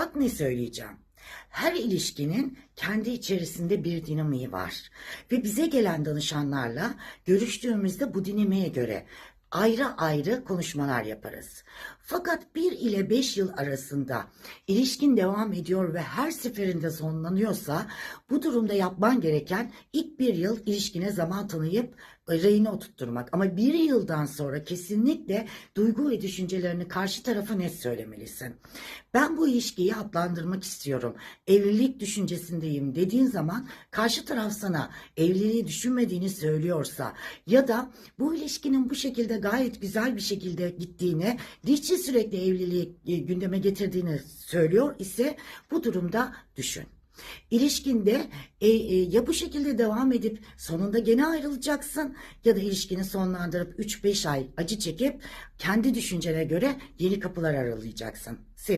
Bak ne söyleyeceğim. Her ilişkinin kendi içerisinde bir dinamiği var. Ve bize gelen danışanlarla görüştüğümüzde bu dinamiğe göre ayrı ayrı konuşmalar yaparız. Fakat 1 ile 5 yıl arasında ilişkin devam ediyor ve her seferinde sonlanıyorsa bu durumda yapman gereken ilk bir yıl ilişkine zaman tanıyıp rayına oturtturmak. Ama bir yıldan sonra kesinlikle duygu ve düşüncelerini karşı tarafa net söylemelisin. Ben bu ilişkiyi hatlandırmak istiyorum. Evlilik düşüncesindeyim dediğin zaman karşı taraf sana evliliği düşünmediğini söylüyorsa ya da bu ilişkinin bu şekilde gayet güzel bir şekilde gittiğini, niçin sürekli evliliği e, gündeme getirdiğini söylüyor ise bu durumda düşün. İlişkinde e, e, ya bu şekilde devam edip sonunda gene ayrılacaksın ya da ilişkini sonlandırıp 3-5 ay acı çekip kendi düşüncene göre yeni kapılar aralayacaksın.